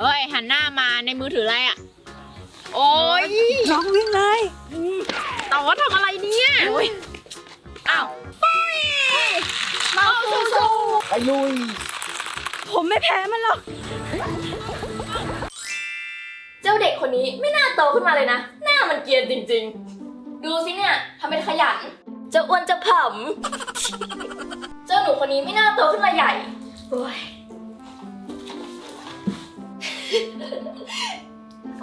เอ้ยหันหน้ามาในมือถืออะไรอะ โอ้ยน้องวิ่งเลยต่อทำอะไรเนี่ยอ้าวมาสู้ไปลุยๆผมไม่แพ้มันหรอก เจ้าเด็กคนนี้ไม่น่าโตขึ้นมาเลยนะ หน้ามันเกรียนจริง ๆ ดูสิเนี่ยทำเป็นขยันเจ้าอ้วนเจะผำเจ้าหนูคนนี้ไม่น่าโตขึ้นมาใหญ่โอ้ย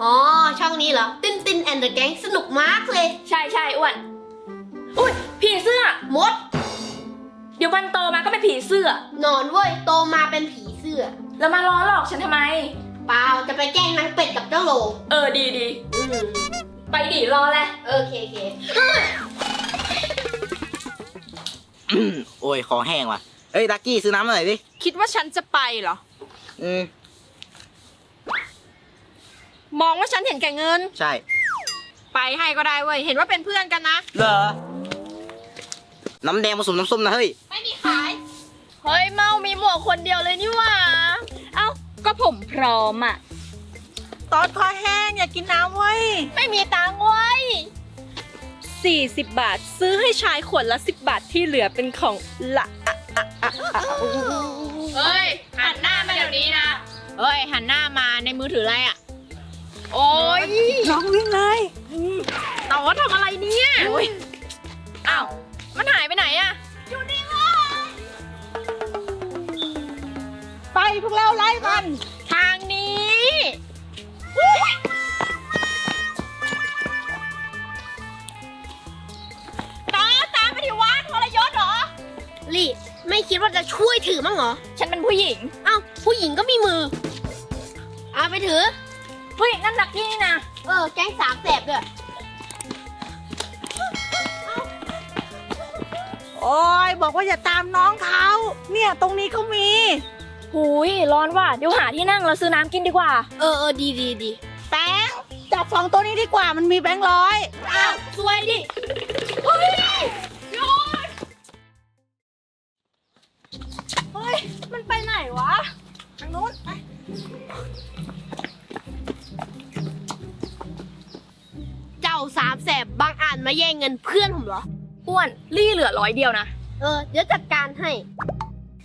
อ๋อ ช่องนี้เหรอ ตินตินแอนด์เดอะแก๊งสนุกมากเลย ใช่ใช่อ้วนอุ้ยผีเสื้อ มด เดี๋ยวมันโตมาก็เป็นผีเสื้อ นอนเว้ย โตมาเป็นผีเสื้อ แล้วมาล้อหลอกฉันทำไม เปล่า จะไปแกล้งนางเป็ดกับเจ้าโหลเออดีดีอืมไปดิรอแหละโอเคโอเคโอ้ยคอแห้งว่ะ เอ้ยดักกี้ซื้อน้ำมาหน่อยดิ คิดว่าฉันจะไปเหรอ อืม มองว่าฉันเห็นแก่เงิน ใช่ ไปให้ก็ได้เว้ย เห็นว่าเป็นเพื่อนกันนะ เหรอ น้ำแดงผสมน้ำส้มนะเฮ้ย ไม่มีขาย เฮ้ยเมามีหมวกคนเดียวเลยนี่หว่า เอ้า ก็ผมพร้อมอะ ตอนคอแห้งอยากกินน้ำเว้ย ไม่มีตังค์เว้ย 40 บาท ซื้อให้ชายขวดละ 10 บาทที่เหลือเป็นของละอะอะอะอะ เฮ้ย หันหน้ามาเดี๋ยวนี้นะ เฮ้ย หันหน้ามาในมือถืออะไรอะ โอ้ยน้องวิ่งเลยต่อทำอะไรเนี่ยอ้าวมันหายไปไหนอะไปพวกเราไล่มัน ทางนี้ตาตามไปดิวะทรยศเหรอ ลี่ ไม่คิดว่าจะช่วยถือมั้งเหรอ ฉันเป็นผู้หญิง เอ้า ผู้หญิงก็มีมือเอาไปถือ เฮ้ยนั่นดักกี้นี่นะเออ แก๊งสามแสบด้วยโอ้ยบอกว่าอย่าตามน้องเขาเนี่ยตรงนี้เขามี หุยร้อนว่ะเดี๋ยวหาที่นั่งแล้วซื้อน้ำกินดีกว่า เออเออดีดีดีแตงจับสองตัวนี้ดีกว่ามันมีแบงค์ร้อย อ้าวช่วยดิเฮ้ย มันไปไหนวะ ทางนู้นไป สามแสบบางอ่านมาแย่งเงินเพื่อนผมเหรอ อ้วนลี่เหลือร้อยเดียวนะ เออ เดี๋ยวจัดการให้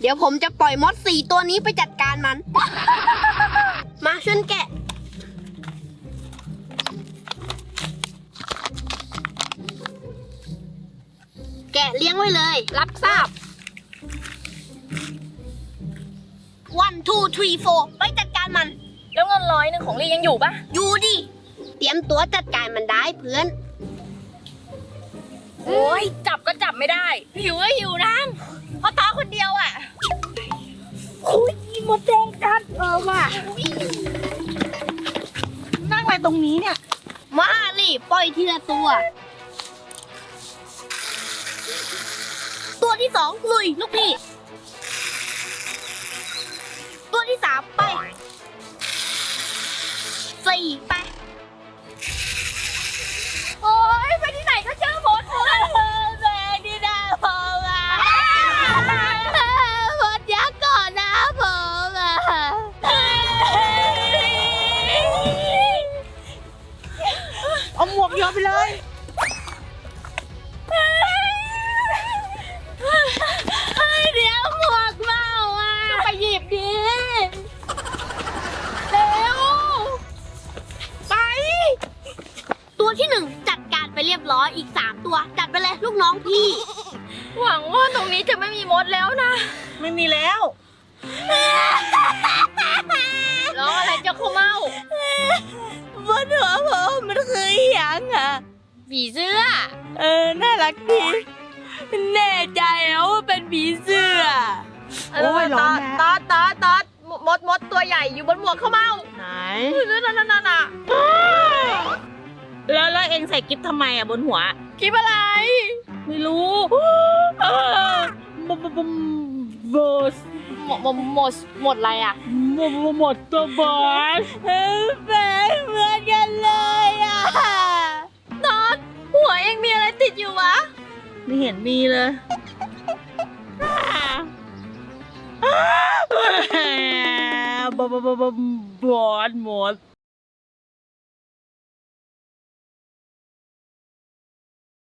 เดี๋ยวผมจะปล่อยมดสี่ตัวนี้ไปจัดการมัน มาช่วยแกะ แกะเลี้ยงไว้เลย รับทราบ one two three four ไปจัดการมัน แล้วเงินร้อยหนึ่งของลี่ยังอยู่ปะอยู่ดิเต รียมตัวจัดการมันได้เพื่อน โอ้ยจับก็จับไม่ได้ หิวก็หิวน้ำเพราะตาคนเดียวอะคุยมดแดงกันเออว่ะนั่งอะไรตรงนี้เนี่ย มาลี่ปล่อยทีละตัว ตัวที่สองลุยลูกพี่ตัวที่สามไปสี่ไป ตัวที่หนึ่งจัดการไปเรียบร้อยอีกสามตัว จัดไปเลยลูกน้องพี่ หวังว่าตรงนี้จะไม่มีมดแล้วนะ ไม่มีแล้ว ร้องอะไรเจ้าข้าวเมาบนหัวผมมันคืออหย่างอะ ผีเสื้อ เออ น่ารักดี แน่ใจแล้วว่าเป็นผีเสื้อ โอ้ยร้อนนะตอดตอดตอดมดมดตัวใหญ่อยู่บนหมวกข้าวเม่าไหน นั่นนั่นนั่นน่ะ แล้วแล้วเองใส่กิ๊บทำไมอะบนหัวคิดอะไร ไม่รู้เออบบบบบบบสหมดหมดหมดหมดอะไรอะหมดหมดตัวบอสเออแฟนเหมือนกันเลยอะตอดหัวเองมีอะไรติดอยู่วะ ไม่เห็นมีเลยบบบบบบบอสหมด